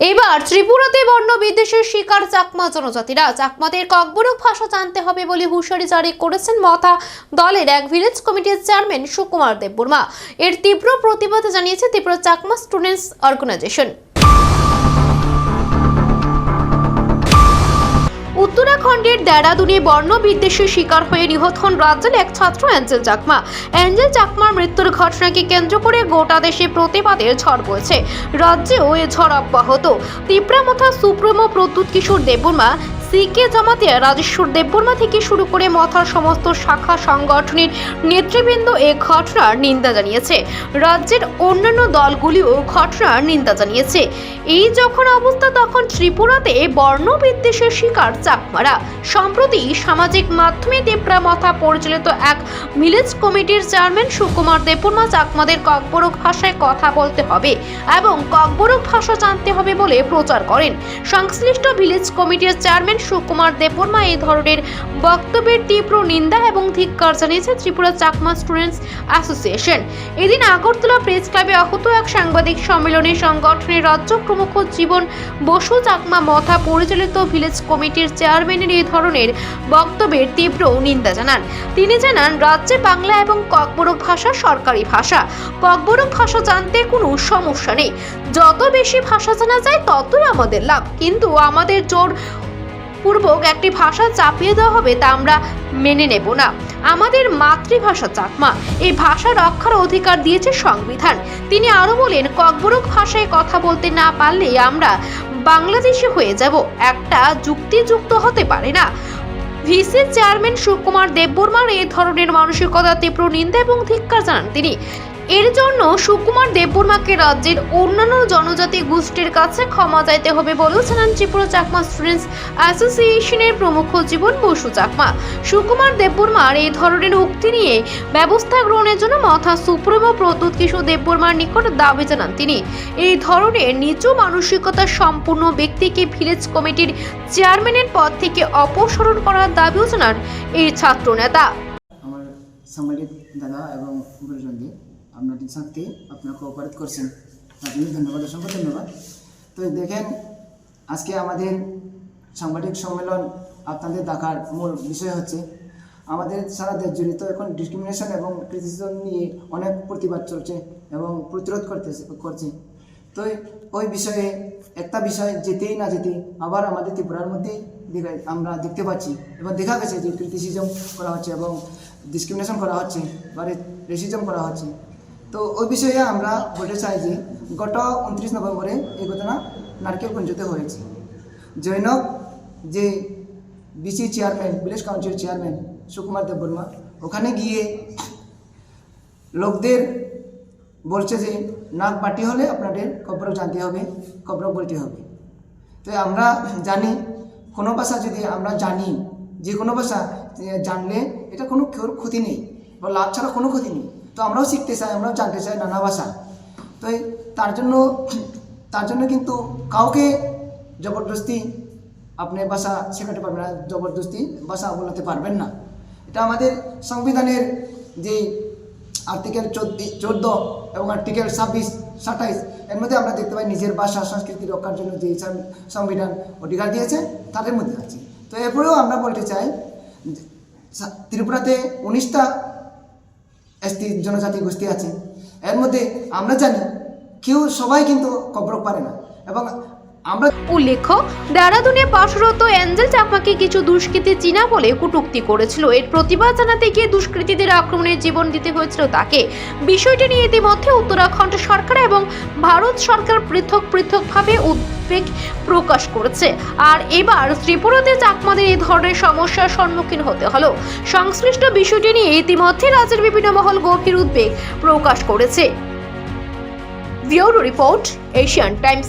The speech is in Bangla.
এবার ত্রিপুরাতে বর্ণ বিদ্বেষের শিকার চাকমা জনজাতিরা। চাকমাদের ককবরক ভাষা জানতে হবে বলে হুঁশিয়ারি জারি করেছেন মথা দলের এক ভিলেজ কমিটির চেয়ারম্যান সুকুমার দেববর্মা। এর তীব্র প্রতিবাদ জানিয়েছে ত্রিপুরা চাকমা স্টুডেন্টস অর্গানাইজেশন। উত্তরাখণ্ডের দেরাদুনে বর্ণ বিদ্বেষের শিকার হয়ে নিহত হন রাজ্যের এক ছাত্র, অ্যাঞ্জেল চাকমা। অ্যাঞ্জেল চাকমার মৃত্যুর ঘটনাকে কেন্দ্র করে গোটা দেশে প্রতিবাদের ঝড় বইছে। রাজ্যেও এ ঝড় অব্যাহত। তিপ্রামথা সুপ্রিমো প্রদ্যুৎ কিশোর দেববর্মা সিকে জামাতিয়া রাজেশ্বর দেববর্মা থেকে শুরু করে মথার সমস্ত শাখা সংগঠনের নেতৃবৃন্দ এ ঘটনার নিন্দা জানিয়েছে। রাজ্যের অন্যান্য দলগুলিও ঘটনার নিন্দা জানিয়েছে। এই যখন অবস্থা, তখন ত্রিপুরাতে বর্ণ বিদ্বেষের শিকার চাকমারা। সম্প্রতি সামাজিক মাধ্যমে দেবরা মথা পরিচালিত এক ভিলেজ কমিটির চেয়ারম্যান সুকুমার দেববর্মা চাকমাদের ককবরক ভাষায় কথা বলতে হবে এবং ককবরক ভাষা জানতে হবে বলে প্রচার করেন। সংশ্লিষ্ট ভিলেজ কমিটির চেয়ারম্যান সুকুমার দেববর্মা এই ধরনের বক্তব্যের তীব্র নিন্দা এবং ধিক্কার জানিয়েছে ত্রিপুরা চাকমা স্টুডেন্টস অ্যাসোসিয়েশন। এদিন আগরতলা প্রেস ক্লাবে আহত এক সাংবাদিক সম্মেলনে সংগঠনের রাজ্য প্রমুখ জীবন বসু চাকমা মথা পরিচালিত ভিলেজ কমিটির চেয়ারম্যানের এই ধরনের বক্তব্যের তীব্র নিন্দা জানান। তিনি জানান, রাজ্যে বাংলা এবং ককবরক ভাষা সরকারি ভাষা। ককবরক ভাষা জানতে কোনো সমস্যা নেই। যত বেশি ভাষা জানা যায়, ততই আমাদের লাভ। কিন্তু আমাদের জোর পূর্বক একটি ভাষা চাপিয়ে দেওয়া হবে তা আমরা মেনে নেব না। আমাদের মাতৃভাষা চাকমা। এই ভাষা রক্ষার অধিকার দিয়েছে সংবিধান। তিনি আরও বলেন, ককবরক ভাষায় কথা বলতে না পারলে আমরা বাংলাদেশি হয়ে যাব। একটা যুক্তিযুক্ত হতে পারে না। ভিসি চেয়ারম্যান সুকুমার দেববর্মার এই ধরনের মানসিকতা তীব্র নিন্দা এবং ধিক্কার জানান তিনি। এর জন্য সুকুমার দেববর্মাকে রাজ্যের অন্যান্য জনজাতি গোষ্ঠীর কাছে ক্ষমা চাইতে হবে বলেও জানান ত্রিপুরা চাকমা স্টুডেন্টস অ্যাসোসিয়েশনের প্রমুখ জীবন বসু চাকমা। সুকুমার দেববর্মার এই ধরনের উক্তি নিয়ে ব্যবস্থা গ্রহণের জন্য মথা সুপ্রিমো প্রদ্যুৎ কিশোর দেববর্মার নিকট দাবি জানান তিনি। এই ধরনের নিচু মানসিকতা সম্পূর্ণ ব্যক্তিকে ভিলেজ কমিটির চেয়ারম্যানের পদ থেকে অপসারণ করার দাবিও জানান এই ছাত্র নেতা সাংবাদিক দাদা এবং গুরুজনদের আপনাদের সাথে আপনারা কোঅপারেট করছেন, তার জন্য ধন্যবাদ, অসংখ্য ধন্যবাদ। তো দেখেন, আজকে আমাদের সাংবাদিক সম্মেলন আপনাদের দেখার মূল বিষয় হচ্ছে, আমাদের সারা দেশ জড়িত এখন ডিসক্রিমিনেশন এবং ক্রিটিসিজম নিয়ে অনেক প্রতিবাদ চলছে এবং প্রতিরোধ করতেছে, করছে। তো ওই বিষয়ে একটা বিষয় যেতেই না যেতেই আবার আমাদের ত্রিপুরার মধ্যেই আমরা দেখতে পাচ্ছি এবং দেখা গেছে যে ক্রিটিসিজম করা হচ্ছে এবং ডিসক্রিমিনেশন করা হচ্ছে, বা রেসিজম করা হচ্ছে। তো ওই বিষয়ে আমরা বলতে চাই যে গত উনত্রিশ নভেম্বরে এই ঘটনা নারকেলগঞ্জতে হয়েছে। জৈনক যে B C chairman, village council chairman Sukumar Debbarma ওখানে গিয়ে লোকদের বলছে যে, নাক বাটি হলে আপনাদের কবরক জানতে হবে কবরক বলতে হবে। তো আমরা জানি, কোনো ভাষা যদি আমরা জানি, যে কোনো ভাষা জানলে এটা কোনো ক্ষতি নেই বা লাভ ছাড়া কোনো ক্ষতি নেই। তো আমরাও শিখতে চাই, আমরাও জানতে চাই নানা ভাষা। তো তার জন্য তার জন্য কিন্তু কাউকে জবরদস্তি আপনি ভাষা শেখাতে পারবেন না, জবরদস্তি ভাষা বলাতে পারবেন না। এটা আমাদের সংবিধানের যে আর্টিকেল চোদ্দ এবং আর্টিকেল ছাব্বিশ, সাতাইশ, এর মধ্যে আমরা দেখতে পাই নিজের ভাষা, সংস্কৃতি রক্ষার জন্য যে সংবিধান অধিকার দিয়েছে, তাদের মধ্যে আছে। তো এরপরেও আমরা বলতে চাই ত্রিপুরাতে উনিশটা এসটি জনজাতি গোষ্ঠী আছে। এর মধ্যে আমরা জানি, কেউ সবাই কিন্তু কবরক পারে না। এবং আমরা উল্লেখ্য, দেরাদুনে পাশরত অ্যাঞ্জেল চাকমাকে কিছু দুষ্কৃতী চীনা বলে কটূক্তি করেছিল। এর প্রতিবাদ জানাতে গিয়ে দুষ্কৃতীদের আক্রমণের জীবন দিতে হয়েছিল তাকে। বিষয়টি নিয়ে ইতিমধ্যে উত্তরাখণ্ড সরকার এবং ভারত সরকার পৃথক পৃথকভাবে উদ্বেগ প্রকাশ করেছে। আর এবার ত্রিপুরাতে চাকমাদের এই ধরনের সমস্যার সম্মুখীন হতে হলো। সংশ্লিষ্ট বিষয়টি নিয়ে ইতিমধ্যে রাজ্যের বিভিন্ন মহল গভীর উদ্বেগ প্রকাশ করেছে। Bureau report, Asian Times.